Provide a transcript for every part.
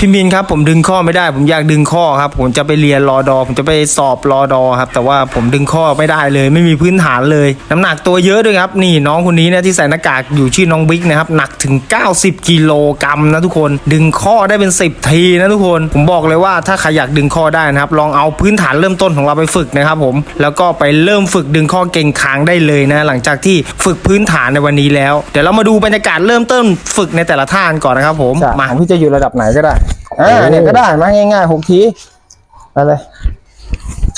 พี่มินครับผมดึงข้อไม่ได้ ผมอยากดึงข้อครับ ผมจะไปเรียนรอดอ ผมจะไปสอบรอดอครับ แต่ว่าผมดึงข้อไม่ได้เลย ไม่มีพื้นฐานเลย น้ำหนักตัวเยอะด้วยครับ นี่น้องคนนี้เนี่ยที่ใส่หน้ากากอยู่ชื่อน้องบิ๊กนะครับหนักถึง 90 กิโลกรัมนะทุกคน ดึงข้อได้เป็น 10 ทีนะทุกคน ผมบอกเลยว่าถ้าใครอยากดึงข้อได้นะครับ ลองเอาพื้นฐานเริ่มต้นของเราไปฝึกนะครับผมแล้วก็ไปเริ่มฝึกดึงข้อเก่งค้างได้เลยนะ หลังจากที่ฝึกพื้นฐานในวันนี้แล้ว เดี๋ยวเรามาดูบรรยากาศเริ่มต้นฝึกในแต่ละท่านก่อนนะครับผมมามาพี่จะอยู่ระดับไหนก็ได้อ่าเนี่ยก็ได้มาง่ายๆหกทีไปเลย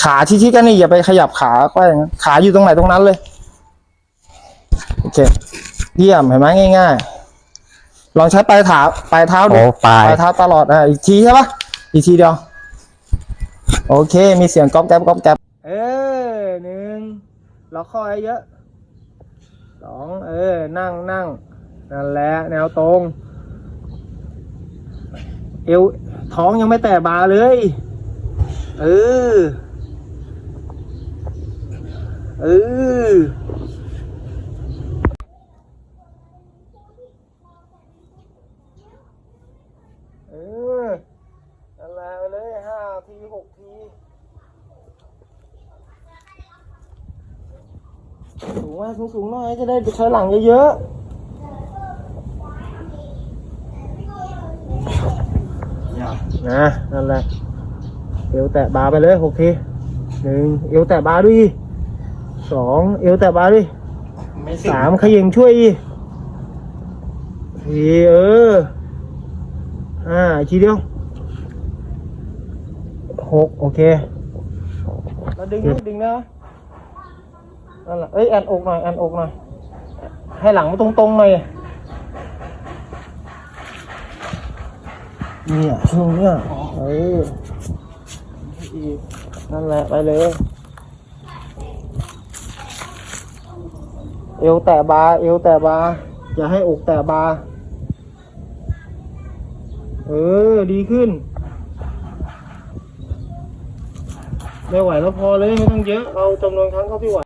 ขาชี้ๆกันนี่อย่าไปขยับขาก็อย่างนั้นขาอยู่ตรงไหนตรงนั้นเลย โอเค เยี่ยมเห็นไหมง่าย ๆ ลองใช้ปลายเท้าปลายเท้าดูโอ้ปลายปลายเท้าตลอดอะอีกทีใช่ปะอีกทีเดียว โอเค มีเสียงก๊อบแก๊บก๊อบแก๊บเออหนึ่งล็อกข้อให้เยอะสองเออ นั่งนั่งนั่นแหละแนวตรง เอวท้องยังไม่แตะบาเลย เออ เออ เออนั่นแหละไปเลยห้าทีหกที สูงไว้สูงสูงๆหน่อยจะได้ไปใช้หลังเยอะๆ นะนั่นแหละเอวแตะบาร์ไปเลยหกทีหนึ่งเอวแตะบาร์ด้วยสองเอวแตะบาร์ด้วยสามขยิงช่วยอีกสี่เออห้าอีกทีเดียวหกโอเคแล้วดึงนะดึงนะนั่นแหละเอ้ยแอนอกหน่อยแอนอกหน่อยให้หลังมันตรงๆหน่อย เนี่ยช่วงเนี้ยเอออีกนั่นแหละไปเลย เอวแตะบาเอวแตะบาอย่าให้อกแตะบาเออ ดีขึ้น ไม่ไหวแล้วพอเลย ไม่ต้องเยอะ เอาจำนวนครั้งเท่าที่ไหว